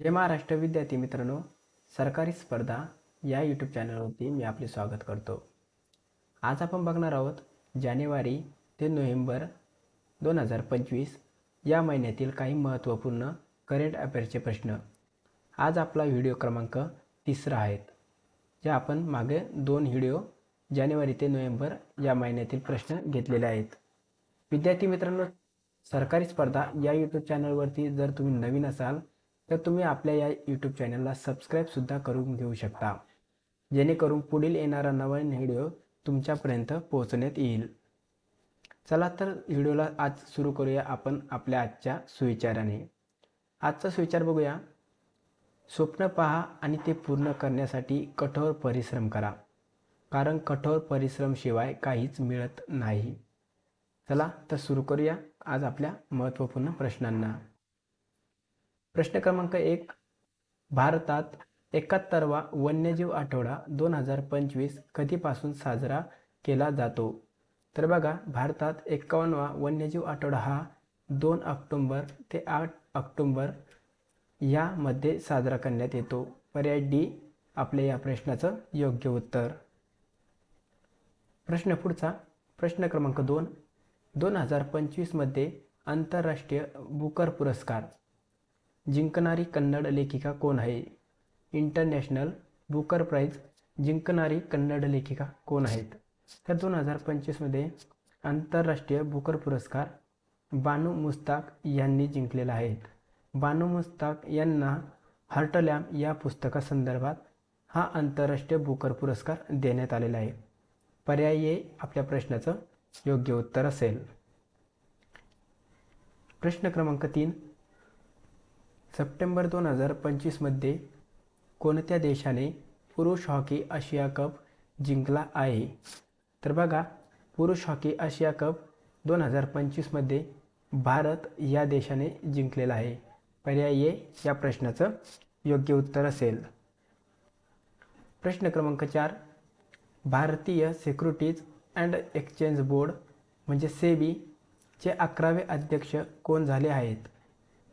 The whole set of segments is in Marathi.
जय महाराष्ट्र विद्यार्थी मित्रांनो. सरकारी स्पर्धा या यूट्यूब चॅनलवरती मी आपले स्वागत करतो. आज आपण बघणार आहोत जानेवारी ते नोव्हेंबर दोन हजार पंचवीस या महिन्यातील काही महत्त्वपूर्ण करंट अफेअर्सचे प्रश्न. आज आपला व्हिडिओ क्रमांक तिसरा आहेत जे आपण मागे दोन व्हिडिओ जानेवारी ते नोव्हेंबर या महिन्यातील प्रश्न घेतलेले आहेत. विद्यार्थी मित्रांनो सरकारी स्पर्धा या यूट्यूब चॅनलवरती जर तुम्ही नवीन असाल तर तुम्ही आपल्या या यूट्यूब चॅनलला सबस्क्राईबसुद्धा करून घेऊ शकता. जेणेकरून पुढील येणारा नवीन व्हिडिओ तुमच्यापर्यंत पोहोचण्यात येईल. चला तर व्हिडिओला आज सुरू करूया आपण आपल्या आजच्या सुविचाराने. आजचा सुविचार बघूया. स्वप्न पहा आणि ते पूर्ण करण्यासाठी कठोर परिश्रम करा. कारण कठोर परिश्रमशिवाय काहीच मिळत नाही. चला तर सुरू करूया आज आपल्या महत्त्वपूर्ण प्रश्नांना. प्रश्न क्रमांक एक भारतात एकाहत्तरवा वन्यजीव आठवडा दोन हजार पंचवीस कधीपासून साजरा केला जातो? तर बघा भारतात एकावन्नवा वन्यजीव आठवडा हा दोन ऑक्टोंबर ते आठ ऑक्टोंबर यामध्ये साजरा करण्यात येतो. पर्याय डी आपल्या या प्रश्नाचं योग्य उत्तर. प्रश्न पुढचा प्रश्न क्रमांक दोन दोन हजार पंचवीसमध्ये आंतरराष्ट्रीय बुकर पुरस्कार जिंकणारी कन्नड लेखिका कोण आहे? इंटरनॅशनल बुकर प्राईज जिंकणारी कन्नड लेखिका कोण आहेत? तर दोन हजार पंचवीसमध्ये आंतरराष्ट्रीय बुकर पुरस्कार बानू मुस्ताक यांनी जिंकलेला आहे. बानू मुस्ताक यांना हर्टलॅम या पुस्तकासंदर्भात हा आंतरराष्ट्रीय बुकर पुरस्कार देण्यात आलेला आहे. पर्याय आपल्या प्रश्नाचं योग्य उत्तर असेल. प्रश्न क्रमांक तीन सप्टेंबर दोन हजार पंचवीसमध्ये कोणत्या देशाने पुरुष हॉकी आशिया कप जिंकला आहे? तर बघा पुरुष हॉकी आशिया कप दोन हजार पंचवीसमध्ये भारत या देशाने जिंकलेला आहे. पर्याय ए या प्रश्नाचं योग्य उत्तर असेल. प्रश्न क्रमांक चार भारतीय सिक्युरिटीज अँड एक्सचेंज बोर्ड म्हणजे सेबीचे अकरावे अध्यक्ष कोण झाले आहेत?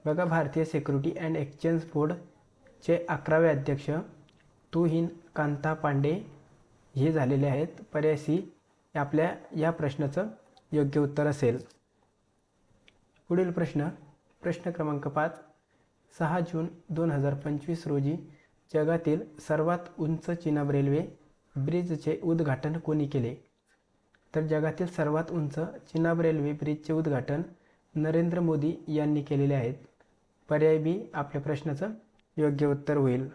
बघा भारतीय सिक्युरिटी अँड एक्सचेंज बोर्डचे अकरावे अध्यक्ष तुहीन कांता पांडे हे झालेले आहेत. पर्याय सी आपल्या या प्रश्नाचं योग्य उत्तर असेल. पुढील प्रश्न प्रश्न क्रमांक पाच. सहा जून दोन हजार पंचवीस रोजी जगातील सर्वात उंच चिनाब रेल्वे ब्रिजचे उद्घाटन कोणी केले? तर जगातील सर्वात उंच चिनाब रेल्वे ब्रिजचे उद्घाटन नरेंद्र मोदी यांनी केलेले आहेत. पर्याय बी आपल्या प्रश्नाचं योग्य उत्तर होईल.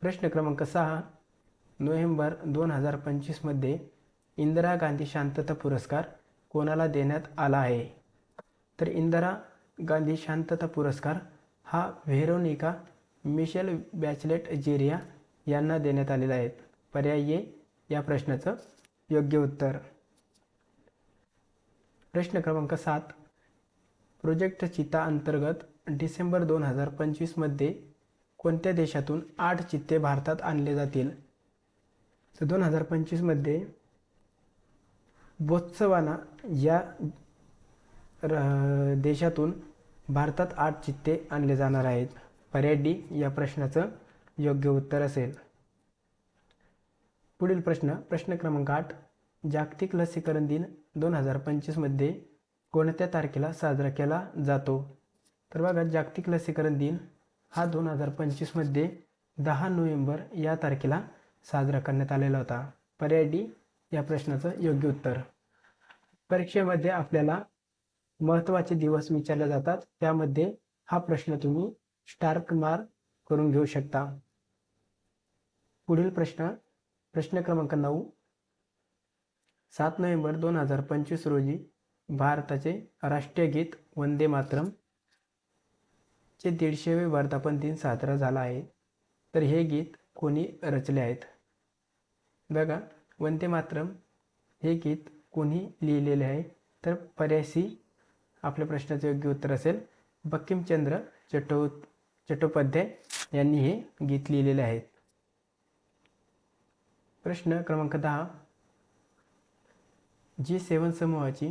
प्रश्न क्रमांक सहा नोव्हेंबर दोन हजार पंचवीसमध्ये इंदिरा गांधी शांतता पुरस्कार कोणाला देण्यात आला आहे? तर इंदिरा गांधी शांतता पुरस्कार हा व्हेरोनिका मिशेल बॅचलेट जेरिया यांना देण्यात आलेला आहे. पर्याय ए या प्रश्नाचं योग्य उत्तर. प्रश्न क्रमांक सात प्रोजेक्ट चिता अंतर्गत डिसेंबर दोन हजार पंचवीसमध्ये कोणत्या देशातून आठ चित्ते भारतात आणले जातील? तर दोन हजार पंचवीसमध्ये बोत्सवाना या र- देशातून भारतात आठ चित्ते आणले जाणार आहेत. पर्याय डी या प्रश्नाचं योग्य उत्तर असेल. पुढील प्रश्न प्रश्न क्रमांक आठ जागतिक लसीकरण दिन दोन हजार पंचवीसमध्ये कोणत्या तारखेला साजरा केला जातो? तर बघा जागतिक लसीकरण दिन हा दोन हजार पंचवीसमध्ये दहा नोव्हेंबर या तारखेला साजरा करण्यात आलेला होता. पर्याय डी या प्रश्नाचं योग्य उत्तर. परीक्षेमध्ये आपल्याला महत्त्वाचे दिवस विचारले जातात. त्यामध्ये हा प्रश्न तुम्ही स्टार्क मार्क करून घेऊ शकता. पुढील प्रश्न प्रश्न क्रमांक नऊ. सात नोव्हेंबर दोन हजार पंचवीस रोजी भारताचे राष्ट्रीय गीत वंदे मातरम चे दीडशेवे वर्धापन दिन साजरा झाला आहे. तर हे गीत कोणी रचले आहेत? बघा वंदे मातरम हे गीत कोणी लिहिलेले आहे? तर पर्याय सी आपल्या प्रश्नाचं योग्य उत्तर असेल. बंकिमचंद्र चट्टो चट्टोपाध्याय यांनी हे गीत लिहिलेले आहेत प्रश्न क्रमांक दहा. जी सेवन समूहाची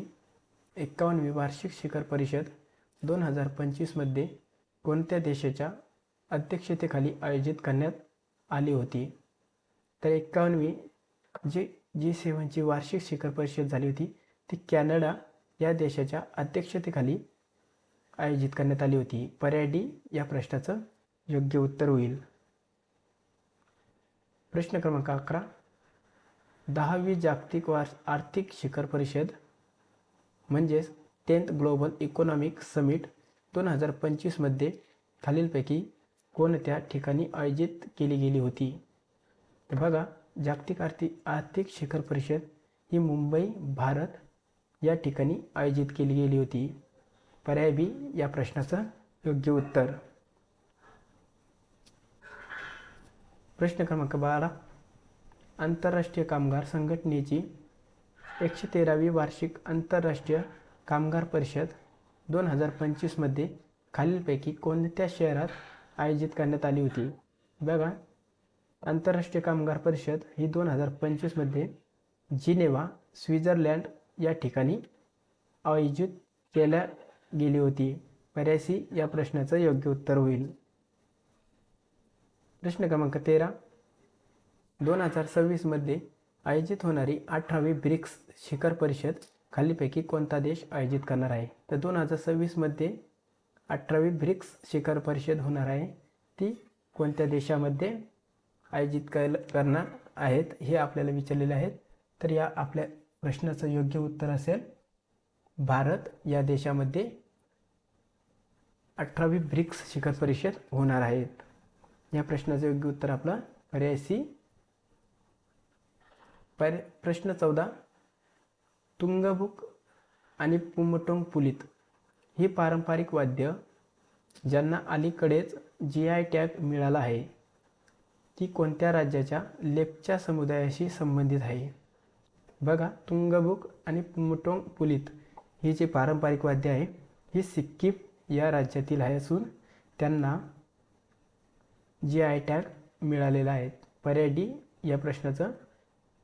एक्कावन्नवी वार्षिक शिखर परिषद दोन हजार पंचवीसमध्ये कोणत्या देशाच्या अध्यक्षतेखाली आयोजित करण्यात आली होती? तर एक्कावन्नवी जी जी सेवनची वार्षिक शिखर परिषद झाली होती ती कॅनडा या देशाच्या अध्यक्षतेखाली आयोजित करण्यात आली होती. पर्याय डी या प्रश्नाचं योग्य उत्तर होईल. प्रश्न क्रमांक अकरा. दहावी जागतिक वार आर्थिक शिखर परिषद म्हणजेच टेन्थ ग्लोबल इकॉनॉमिक समिट दोन हजार पंचवीसमध्ये खालीलपैकी कोणत्या ठिकाणी आयोजित केली गेली होती? तर बघा जागतिक आर्थिक आर्थिक शिखर परिषद ही मुंबई भारत या ठिकाणी आयोजित केली गेली होती. पर्याय बी या प्रश्नाचं योग्य उत्तर. प्रश्न क्रमांक बारा आंतरराष्ट्रीय कामगार संघटनेची एकशे तेरावी वार्षिक आंतरराष्ट्रीय कामगार परिषद दोन हजार पंचवीसमध्ये खालीलपैकी कोणत्या शहरात आयोजित करण्यात आली होती? बघा आंतरराष्ट्रीय कामगार परिषद ही दोन हजार पंचवीसमध्ये जिनेवा स्वित्झर्लंड या ठिकाणी आयोजित केल्या गेली होती. पर्यासी या प्रश्नाचं योग्य उत्तर होईल. प्रश्न क्रमांक तेरा. दोन हजार सव्वीसमध्ये आयोजित होणारी अठरावी ब्रिक्स शिखर परिषद खालीपैकी कोणता देश आयोजित करणार आहे? तर दोन हजार सव्वीसमध्ये अठरावी ब्रिक्स शिखर परिषद होणार आहे. ती कोणत्या देशामध्ये आयोजित कर करणार आहेत हे आपल्याला विचारलेले आहेत. तर या आपल्या प्रश्नाचं योग्य उत्तर असेल भारत या देशामध्ये अठरावी ब्रिक्स शिखर परिषद होणार आहेत. या प्रश्नाचं योग्य उत्तर आपलं पर्याय सी पर प्रश्न चौदा तुंगबुक आणि पुमटोंग पुलित ही पारंपरिक वाद्य ज्यांना अलीकडेच जी आय टॅग मिळाला आहे ती कोणत्या राज्याच्या लेपच्या समुदायाशी संबंधित आहे? बघा तुंगबुक आणि पुमटोंग पुलित ही जी पारंपरिक वाद्य आहे ही सिक्कीम या राज्यातील आहे असून त्यांना जी आय टॅग मिळालेला आहे. पर्याय डी या प्रश्नाचं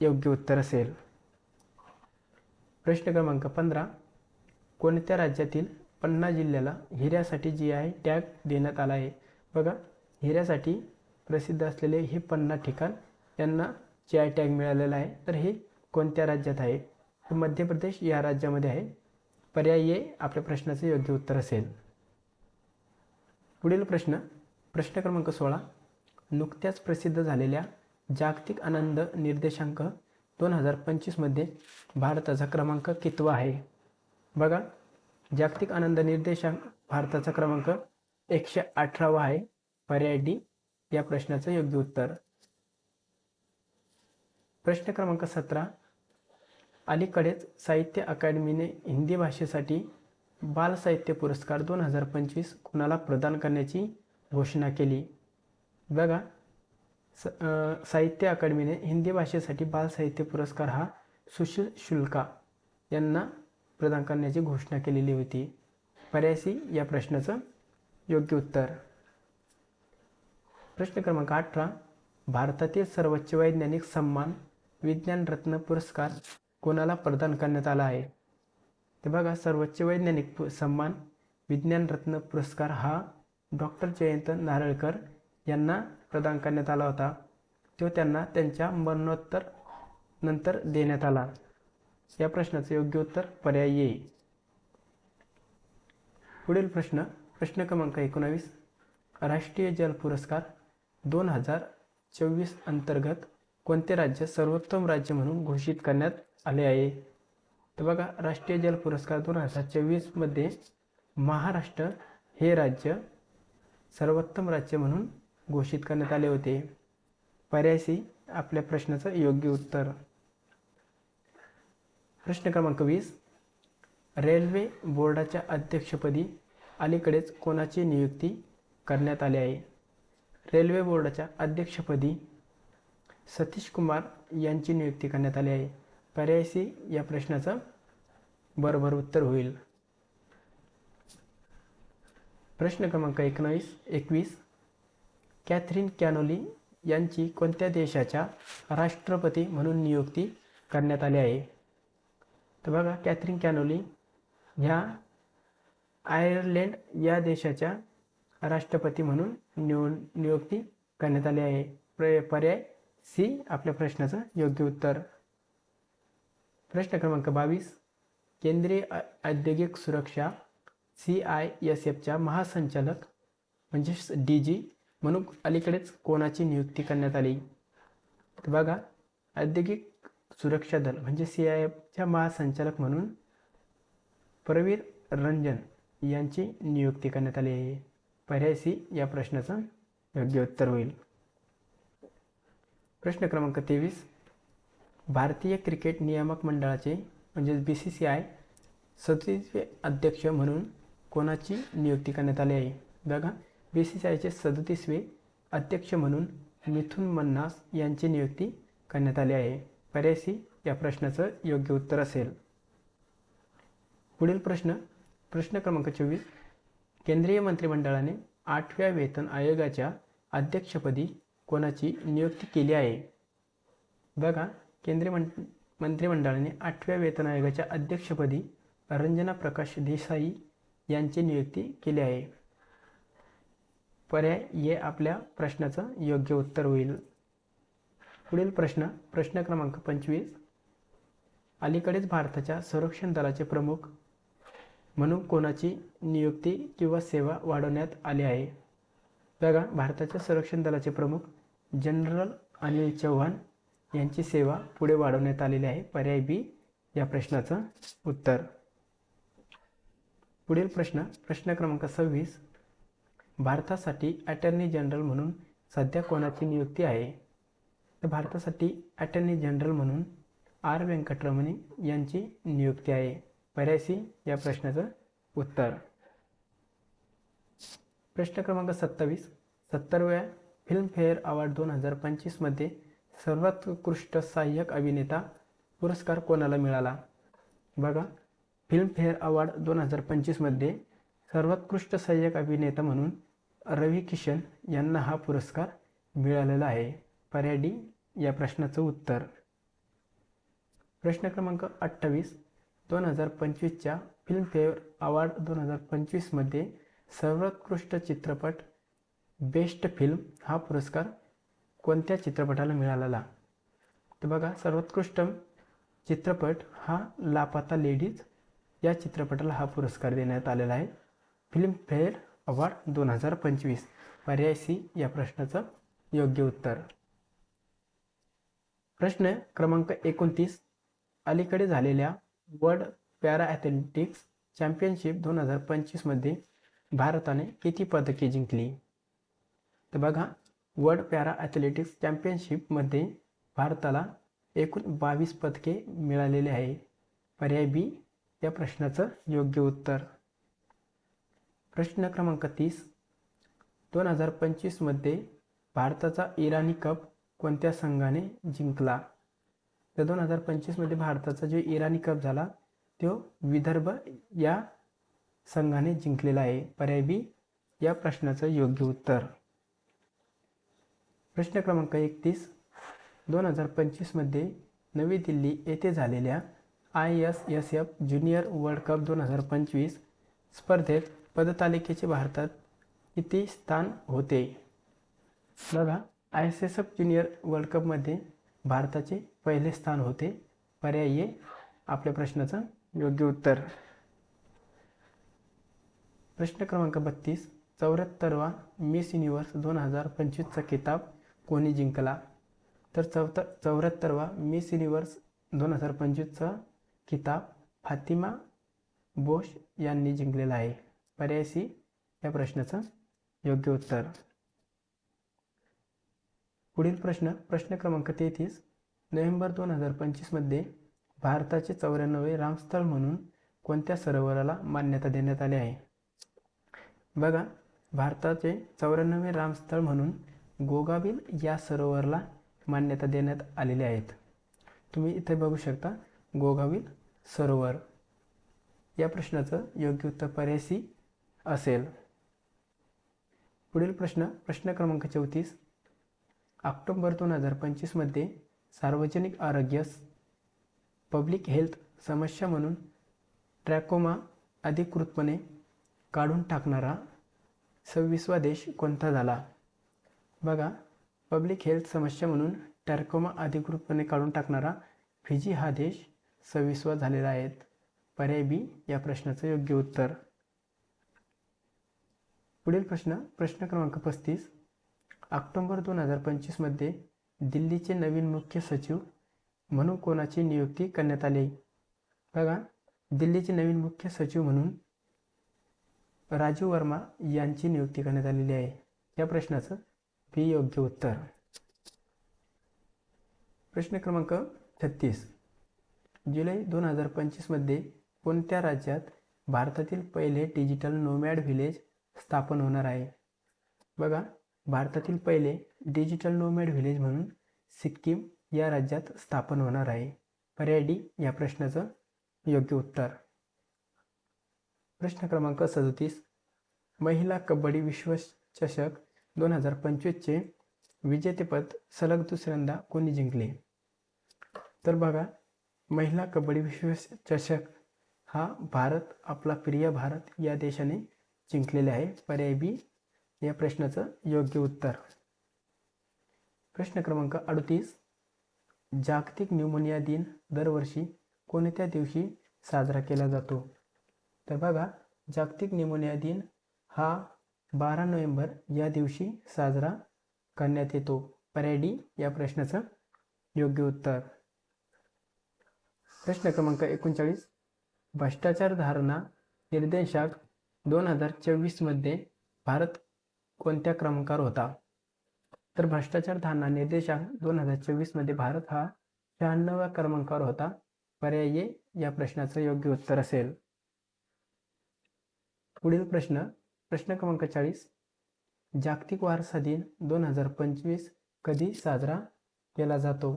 योग्य उत्तर असेल. प्रश्न क्रमांक पंधरा. कोणत्या राज्यातील पन्ना जिल्ह्याला हिऱ्यासाठी जी आय टॅग देण्यात आला आहे? बघा हिऱ्यासाठी प्रसिद्ध असलेले हे पन्ना ठिकाण यांना जी आय टॅग मिळालेला आहे. तर हे कोणत्या राज्यात आहे? तर मध्य प्रदेश या राज्यामध्ये आहे. पर्याय ए आपल्या प्रश्नाचं योग्य उत्तर असेल. पुढील प्रश्न प्रश्न क्रमांक सोळा. नुकत्याच प्रसिद्ध झालेल्या जागतिक आनंद निर्देशांक दोन हजार पंचवीसमध्ये भारताचा क्रमांक कितवा आहे? बघा जागतिक आनंद निर्देशांक भारताचा क्रमांक एकशे अठरावा आहे. पर्याय डी या प्रश्नाचं योग्य उत्तर. प्रश्न क्रमांक सतरा अलीकडेच साहित्य अकादमीने हिंदी भाषेसाठी बाल साहित्य पुरस्कार दोन हजार पंचवीस कुणाला प्रदान करण्याची घोषणा केली? बघा स साहित्य अकादमीने हिंदी भाषेसाठी बाल साहित्य पुरस्कार हा सुशील शुल्का यांना प्रदान करण्याची घोषणा केलेली होती. पर्यायसी या प्रश्नाचं योग्य उत्तर. प्रश्न क्रमांक अठरा. भारतातील सर्वोच्च वैज्ञानिक सन्मान विज्ञान रत्न पुरस्कार कोणाला प्रदान करण्यात आला आहे? ते बघा सर्वोच्च वैज्ञानिक पु सन्मान विज्ञान रत्न पुरस्कार हा डॉक्टर जयंत नारळकर यांना प्रदान करण्यात आला होता. तो त्यांना त्यांच्या मरणोत्तर नंतर देण्यात आला. या प्रश्नाचं योग्य उत्तर पर्याय येईल पुढील प्रश्न प्रश्न क्रमांक एकोणावीस. राष्ट्रीय जल पुरस्कार दोन हजार चोवीस अंतर्गत कोणते राज्य सर्वोत्तम राज्य म्हणून घोषित करण्यात आले आहे? तर बघा राष्ट्रीय जल पुरस्कार दोन हजार चोवीसमध्ये महाराष्ट्र हे राज्य सर्वोत्तम राज्य म्हणून घोषित करण्यात आले होते. पर्यायसी आपल्या प्रश्नाचं योग्य उत्तर. प्रश्न क्रमांक वीस. रेल्वे बोर्डाच्या अध्यक्षपदी अलीकडेच कोणाची नियुक्ती करण्यात आली आहे? रेल्वे बोर्डाच्या अध्यक्षपदी सतीश कुमार यांची नियुक्ती करण्यात आली आहे. पर्यायसी या प्रश्नाचं बरोबर उत्तर होईल. प्रश्न क्रमांक एकोणावीस एकवीस. कॅथरीन कॅनोली यांची कोणत्या देशाच्या राष्ट्रपती म्हणून नियुक्ती करण्यात आली आहे? तर बघा कॅथरीन कॅनोली ह्या आयर्लंड या देशाच्या राष्ट्रपती म्हणून निव नियुक्ती करण्यात आली आहे. प्र पर्याय सी आपल्या प्रश्नाचं योग्य उत्तर. प्रश्न क्रमांक बावीस केंद्रीय औद्योगिक सुरक्षा सी आय एस एफच्या महासंचालक म्हणजेच डी जी म्हणून अलीकडेच कोणाची नियुक्ती करण्यात आली? तर बघा औद्योगिक सुरक्षा दल म्हणजे सी आय एफच्या महासंचालक म्हणून प्रवीर रंजन यांची नियुक्ती करण्यात आली आहे. पर्याय सी या प्रश्नाचं योग्य उत्तर होईल. प्रश्न क्रमांक तेवीस. भारतीय क्रिकेट नियामक मंडळाचे म्हणजेच बी सी सी आय सदतीसवे अध्यक्ष म्हणून कोणाची नियुक्ती करण्यात आली आहे? बघा बी सी सी आयचे सदतीसवे अध्यक्ष म्हणून मिथुन मन्नास यांची नियुक्ती करण्यात आली आहे. पर्याय सी या प्रश्नाचं योग्य उत्तर असेल. पुढील प्रश्न प्रश्न क्रमांक चोवीस. केंद्रीय मंत्रिमंडळाने आठव्या वेतन आयोगाच्या अध्यक्षपदी कोणाची नियुक्ती केली आहे? बघा केंद्रीय मं मंत्रिमंडळाने आठव्या वेतन आयोगाच्या अध्यक्षपदी रंजना प्रकाश देसाई यांची नियुक्ती केली आहे. पर्याय ये आपल्या प्रश्नाचं योग्य उत्तर होईल. पुढील प्रश्न प्रश्न क्रमांक पंचवीस. अलीकडेच भारताच्या संरक्षण दलाचे प्रमुख म्हणून कोणाची नियुक्ती किंवा सेवा वाढवण्यात आली आहे? बघा भारताच्या संरक्षण दलाचे प्रमुख जनरल अनिल चौहान यांची सेवा पुढे वाढवण्यात आलेली आहे. पर्याय बी या प्रश्नाचं उत्तर. पुढील प्रश्न प्रश्न क्रमांक सव्वीस. भारतासाठी अटर्नी जनरल म्हणून सध्या कोणाची नियुक्ती आहे? तर भारतासाठी अटर्नी जनरल म्हणून आर. व्यंकटरमणी यांची नियुक्ती आहे. पर्याय सी या प्रश्नाचं उत्तर. प्रश्न क्रमांक सत्तावीस. सत्तरव्या फिल्मफेअर अवॉर्ड दोन हजार पंचवीसमध्ये सर्वात उत्कृष्ट सहाय्यक अभिनेता पुरस्कार कोणाला मिळाला? बघा फिल्मफेअर अवॉर्ड दोन हजार पंचवीसमध्ये सर्वोत्कृष्ट सहाय्यक अभिनेता म्हणून रवी किशन यांना हा पुरस्कार मिळालेला आहे. पर्याय डी या प्रश्नाचं उत्तर. प्रश्न क्रमांक अठ्ठावीस दोन हजार पंचवीसच्या फिल्मफेअर अवॉर्ड दोन हजार पंचवीसमध्ये सर्वोत्कृष्ट चित्रपट बेस्ट फिल्म हा पुरस्कार कोणत्या चित्रपटाला मिळालेला? तर बघा सर्वोत्कृष्ट चित्रपट हा लापाता लेडीज या चित्रपटाला हा पुरस्कार देण्यात आलेला आहे. फिल्मफेअर अवॉर्ड दोन हजार पंचवीस. पर्याय सी या प्रश्नाचं योग्य उत्तर. प्रश्न क्रमांक एकोणतीस. अलीकडे झालेल्या वर्ल्ड पॅरा ॲथलेटिक्स चॅम्पियनशिप दोन हजार पंचवीसमध्ये भारताने किती पदके जिंकली? तर बघा वर्ल्ड पॅरा ॲथलेटिक्स चॅम्पियनशिपमध्ये भारताला एकूण बावीस पदके मिळालेले आहे. पर्याय बी या प्रश्नाचं योग्य उत्तर. प्रश्न क्रमांक तीस. दोन हजार पंचवीसमध्ये भारताचा इराणी कप कोणत्या संघाने जिंकला? तर दोन हजार पंचवीसमध्ये भारताचा जो इराणी कप झाला तो विदर्भ या संघाने जिंकलेला आहे. पर्याय बी या प्रश्नाचं योग्य उत्तर. प्रश्न क्रमांक एकतीस. दोन हजार पंचवीसमध्ये नवी दिल्ली येथे झालेल्या I S S F junior world cup दोन हजार पंचवीस स्पर्धेत पदतालिकेचे भारतात किती स्थान होते? बघा I S S F junior world कपमध्ये भारताचे पहिले स्थान होते. पर्याय आपल्या प्रश्नाचं योग्य उत्तर. प्रश्न क्रमांक बत्तीस चौऱ्याहत्तरवा मिस युनिवर्स दोन हजार पंचवीसचा किताब कोणी जिंकला? तर चौथा चौऱ्याहत्तरवा मिस युनिवर्स दोन हजार पंचवीसचा किताब फातिमा बोश यांनी जिंकलेला आहे. पर्याय सी या प्रश्नाचं योग्य उत्तर. पुढील प्रश्न प्रश्न क्रमांक तेहतीस नोव्हेंबर दोन हजार पंचवीसमध्ये भारताचे चौऱ्याण्णवे रामस्थळ म्हणून कोणत्या सरोवराला मान्यता देण्यात आली आहे? बघा भारताचे चौऱ्याण्णवे रामस्थळ म्हणून गोगाविल या सरोवराला मान्यता देण्यात आलेले आहेत. तुम्ही इथे बघू शकता गोगाविल सरोवर. या प्रश्नाचं योग्य उत्तर पर्याय सी असेल. पुढील प्रश्न प्रश्न क्रमांक चौतीस. ऑक्टोंबर दोन हजार पंचवीसमध्ये सार्वजनिक आरोग्य पब्लिक हेल्थ समस्या म्हणून ट्रॅकोमा अधिकृतपणे काढून टाकणारा सव्वीसवा देश कोणता झाला? बघा पब्लिक हेल्थ समस्या म्हणून टॅर्कोमा अधिकृतपणे काढून टाकणारा फिजी हा देश सव्वीसवा झालेला आहे. पर्याय बी या प्रश्नाचं योग्य उत्तर. पुढील प्रश्न प्रश्न क्रमांक पस्तीस. ऑक्टोंबर दोन हजार पंचवीसमध्ये दिल्लीचे नवीन मुख्य सचिव म्हणून कोणाची नियुक्ती करण्यात आली? बघा दिल्लीचे नवीन मुख्य सचिव म्हणून राजीव वर्मा यांची नियुक्ती करण्यात आलेली आहे. या प्रश्नाचं बी योग्य उत्तर. प्रश्न क्रमांक छत्तीस. जुलै दोन हजार पंचवीसमध्ये कोणत्या राज्यात भारतातील पहिले डिजिटल नोमॅड व्हिलेज स्थापन होणार आहे. बघा भारतातील पहिले डिजिटल नोमॅड व्हिलेज म्हणून सिक्कीम या राज्यात स्थापन होणार आहे. पर्याय डी या प्रश्नाचं योग्य उत्तर. प्रश्न क्रमांक सदतीस महिला कबड्डी विश्वचषक दोन हजार पंचवीसचे विजेतेपद सलग दुसऱ्यांदा कोणी जिंकले? तर बघा महिला कबड्डी विश्वचषक हा भारत आपला प्रिय भारत या देशाने जिंकलेले आहे. पर्याय बी या प्रश्नाचं योग्य उत्तर. प्रश्न क्रमांक अडतीस. जागतिक न्यूमोनिया दिन दरवर्षी कोणत्या दिवशी साजरा केला जातो? तर बघा जागतिक न्यूमोनिया दिन हा बारा नोव्हेंबर या दिवशी साजरा करण्यात येतो. पर्याय डी या प्रश्नाचं योग्य उत्तर. प्रश्न क्रमांक एकोणचाळीस. भ्रष्टाचार धारणा निर्देशाक दोन हजार चोवीसमध्ये भारत कोणत्या क्रमांकावर होता? तर भ्रष्टाचार धारणा निर्देशांक दोन हजार चोवीसमध्ये भारत हा शहाण्णव्या क्रमांकावर होता. पर्याय या प्रश्नाचं योग्य उत्तर असेल. पुढील प्रश्न प्रश्न क्रमांक चाळीस. जागतिक वारसा दिन दोन हजार पंचवीस कधी साजरा केला जातो?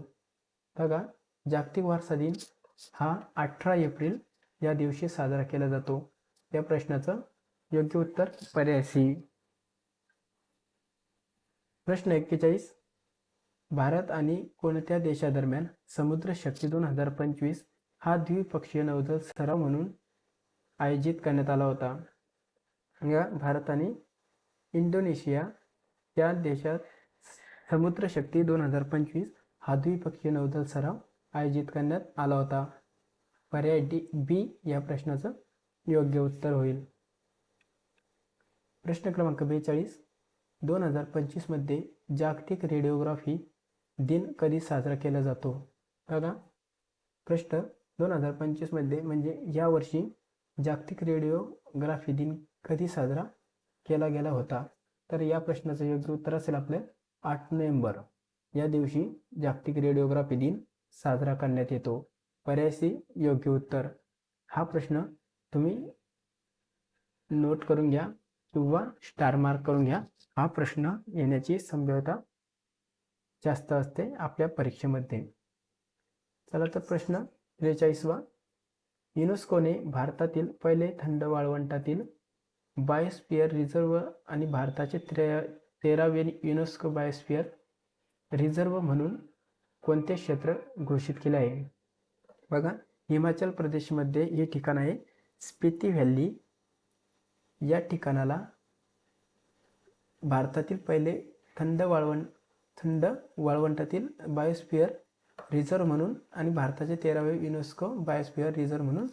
बघा जागतिक वारसा दिन हा अठरा एप्रिल या दिवशी साजरा केला जातो. या प्रश्नाचं योग्य उत्तर पर्याय सी प्रश्न एक्केचाळीस. भारत आणि कोणत्या देशादरम्यान समुद्र शक्ती दोन हजार पंचवीस हा द्विपक्षीय नौदल सराव म्हणून आयोजित करण्यात आला होता? या भारत आणि इंडोनेशिया या देशात समुद्र शक्ती दोन हजार पंचवीस हा द्विपक्षीय नौदल सराव आयोजित करण्यात आला होता. पर्याय डी बी या प्रश्नाचं योग्य उत्तर होईल. प्रश्न क्रमांक बेचाळीस. दोन हजार पंचवीसमध्ये जागतिक रेडिओग्राफी दिन कधी साजरा केला जातो? बघा. प्रश्न दोन हजार पंचवीसमध्ये म्हणजे यावर्षी जागतिक रेडिओग्राफी दिन कधी साजरा केला गेला होता? तर या प्रश्नाचं योग्य उत्तर असेल आपलं आठ नोव्हेंबर. या दिवशी जागतिक रेडिओग्राफी दिन साजरा करण्यात येतो. पर्यायसी योग्य उत्तर. हा प्रश्न तुम्ही नोट करून घ्या. किंवा स्टार मार्क करून घ्या. हा प्रश्न येण्याची संभाव्यता जास्त असते आपल्या परीक्षेमध्ये. चला तर प्रश्न त्रेचाळीसवा. युनेस्कोने भारतातील पहिले थंड वाळवंटातील बायोस्पियर रिझर्व आणि भारताचे त्रे तेरावे युनेस्को बायोस्पियर रिझर्व म्हणून कोणते क्षेत्र घोषित केले आहे? बघा हिमाचल प्रदेशमध्ये हे ठिकाण आहे. स्पिती व्हॅली या ठिकाणाला भारतातील पहिले थंड वाळवंट थंड वाळवंटातील बायोस्फिअर रिझर्व म्हणून आणि भारताचे तेरावे युनेस्को बायोस्फिअर रिझर्व म्हणून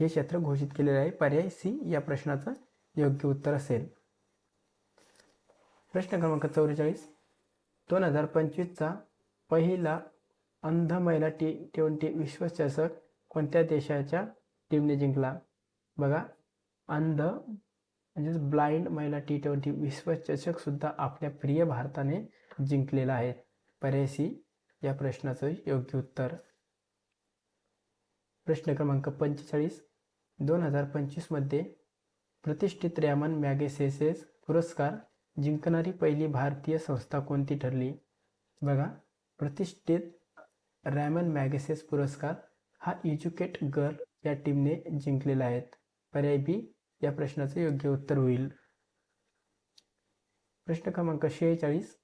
हे क्षेत्र घोषित केलेले आहे. पर्याय सी या प्रश्नाचं योग्य उत्तर असेल. प्रश्न क्रमांक चौवेचाळीस. दोन हजार पंचवीसचा पहिला अंध महिला टी ट्वेंटी विश्वचषक कोणत्या देशाच्या टीमने जिंकला? बघा अंध म्हणजेच ब्लाइंड महिला टी ट्वेंटी विश्वचषकसुद्धा आपल्या प्रिय भारताने जिंकलेला आहे. पर्यायसी या प्रश्नाचं योग्य उत्तर. प्रश्न क्रमांक पंचेचाळीस. दोन हजार पंचवीसमध्ये प्रतिष्ठित रॅमन मॅगेसेसेस पुरस्कार जिंकणारी पहिली भारतीय संस्था कोणती ठरली? बघा प्रतिष्ठित रॅमन मॅगेसेस पुरस्कार हा एज्युकेट गर्ल या टीमने जिंकलेला आहे. पर्याय बी या प्रश्नाचं योग्य उत्तर होईल. प्रश्न क्रमांक शेहेचाळीस.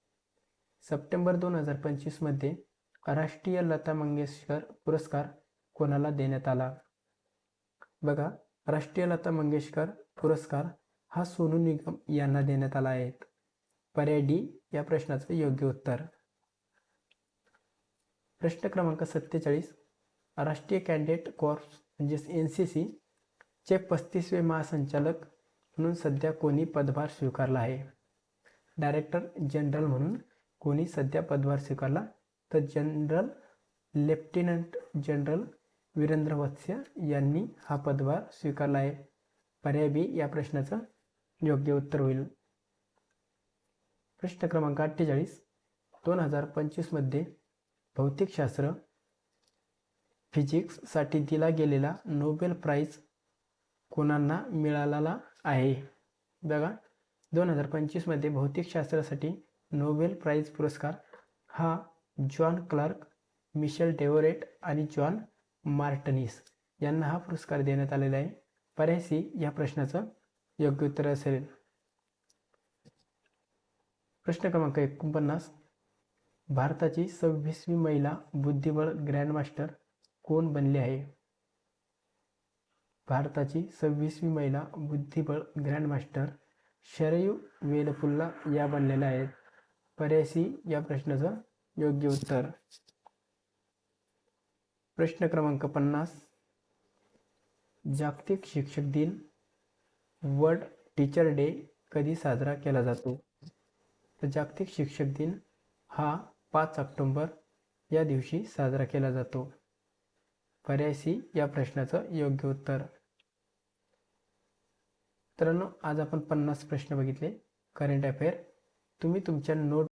सप्टेंबर दोन हजार पंचवीसमध्ये राष्ट्रीय लता मंगेशकर पुरस्कार कोणाला देण्यात आला? बघा राष्ट्रीय लता मंगेशकर पुरस्कार हा सोनू निगम यांना देण्यात आला आहे. पर्याय डी या प्रश्नाचं योग्य उत्तर. प्रश्न क्रमांक सत्तेचाळीस. राष्ट्रीय कॅन्डिडेट कॉर्प्स म्हणजेच एन सी सी चे पस्तीसवे महासंचालक म्हणून सध्या कोणी पदभार स्वीकारला आहे. डायरेक्टर जनरल म्हणून कोणी सध्या पदभार स्वीकारला? तर general lieutenant general Virendra Vatsya यांनी हा पदभार स्वीकारला आहे. पर्याय बी या प्रश्नाचं योग्य उत्तर होईल. प्रश्न क्रमांक अठ्ठेचाळीस दोन हजार पंचवीसमध्ये भौतिकशास्त्र फिजिक्ससाठी दिला गेलेला नोबेल प्राईज कोणांना मिळालेला आहे. बघा दोन हजार पंचवीसमध्ये भौतिकशास्त्रासाठी नोबेल प्राईज पुरस्कार हा जॉन क्लार्क मिशेल डेवोरेट आणि जॉन मार्टनिस यांना हा पुरस्कार देण्यात आलेला आहे. पर्याय सी या प्रश्नाचं योग्य उत्तर असेल. प्रश्न क्रमांक एकोणपन्नास. भारताची सव्वीसवी महिला बुद्धिबळ ग्रँडमास्टर कोण बनले आहे? भारताची सव्वीसवी महिला बुद्धिबळ ग्रँडमास्टर शरयू वेलपुल्ला या बनलेल्या आहेत. पर्याय सी या प्रश्नाचं योग्य उत्तर. प्रश्न क्रमांक पन्नास. जागतिक शिक्षक दिन वर्ल्ड टीचर डे कधी साजरा केला जातो? तर जागतिक शिक्षक दिन हा पाच ऑक्टोंबर या दिवशी साजरा केला जातो. पर्याय सी या प्रश्नाचं योग्य उत्तर. मित्रांनो आज आपण पन्नास प्रश्न बघितले. करंट अफेअर तुम्ही तुमच्या नोट